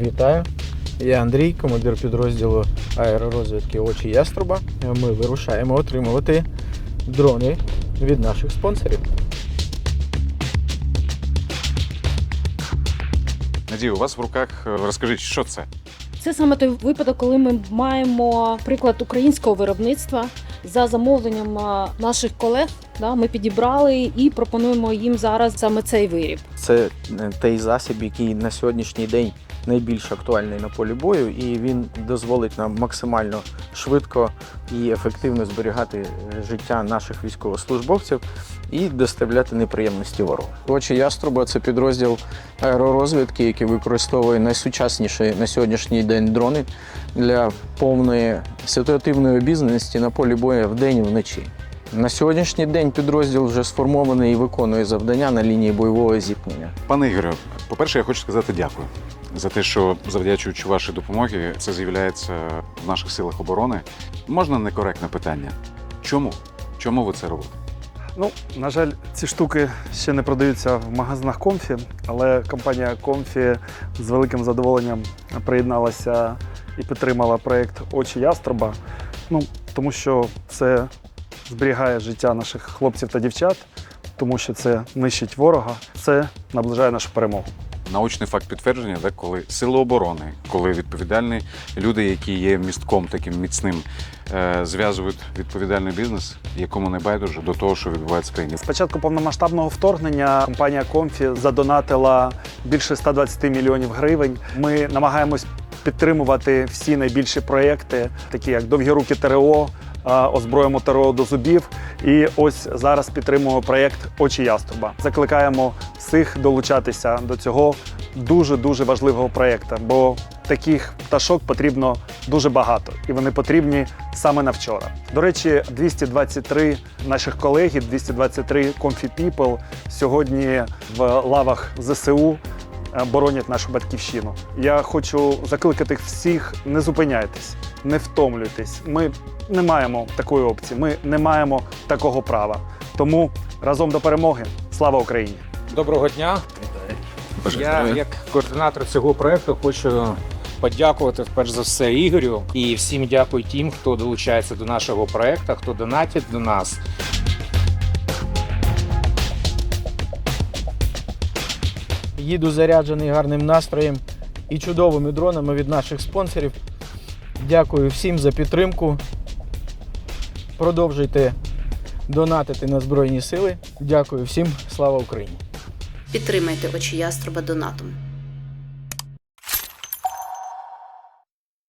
Вітаю. Я Андрій, командир підрозділу аеророзвідки Очі Яструба. Ми вирушаємо отримувати дрони від наших спонсорів. Надію, у вас в руках е, розкажіть, що це? Це саме той випадок, коли ми маємо приклад українського виробництва за замовленням наших колег. Да, ми підібрали і пропонуємо їм зараз саме цей виріб. Це е, той засіб, який на сьогоднішній день найбільш актуальний на полі бою, і він дозволить нам максимально швидко і ефективно зберігати е, життя наших військовослужбовців і доставляти неприємності ворогу. Очі яструба це підрозділ аеророзвідки, який використовує найсучасніші на сьогоднішній день дрони для повної ситуативної обізнаності на полі бою вдень і вночі. На сьогоднішній день підрозділ вже сформований і виконує завдання на лінії бойового зіткнення. Пане Ігорю, по-перше, я хочу сказати дякую за те, що завдячуючи вашій допомогі, це з'являється в наших силах оборони. Можна некоректне питання? Чому? Чому ви це робите? Ну, на жаль, ці штуки ще не продаються в магазинах Комфі, але компанія Комфі з великим задоволенням приєдналася і підтримала проєкт Очі Яструба. Ну, тому що це зберігає життя наших хлопців та дівчат, тому що це нищить ворога, це наближає нашу перемогу. Научний факт підтвердження, де коли сили оборони, коли відповідальні люди, які є містком таким міцним, е, зв'язують відповідальний бізнес, якому не байдуже до того, що відбувається в країні. З початку повномасштабного вторгнення компанія Комфі задонатила більше 120 мільйонів гривень. Ми намагаємось підтримувати всі найбільші проекти, такі як довгі руки ТРО. а, Озброїмо ТРО до зубів, і ось зараз підтримуємо проєкт Очі Яструба. Закликаємо всіх долучатися до цього дуже дуже важливого проєкту, бо таких пташок потрібно дуже багато, і вони потрібні саме на вчора. До речі, 223 наших колеги, 223 Comfy People сьогодні в лавах ЗСУ боронять нашу батьківщину. Я хочу закликати всіх: не зупиняйтесь, не втомлюйтесь. Ми не маємо такої опції, ми не маємо такого права. Тому разом до перемоги. Слава Україні! Доброго дня. Я, як координатор цього проекту, хочу подякувати перш за все Ігорю і всім дякую тим, хто долучається до нашого проекту, хто донатить до нас. Їду заряджений гарним настроєм і чудовими дронами від наших спонсорів. Дякую всім за підтримку. Продовжуйте донатити на Збройні Сили. Дякую всім. Слава Україні! Підтримайте очі яструба донатом.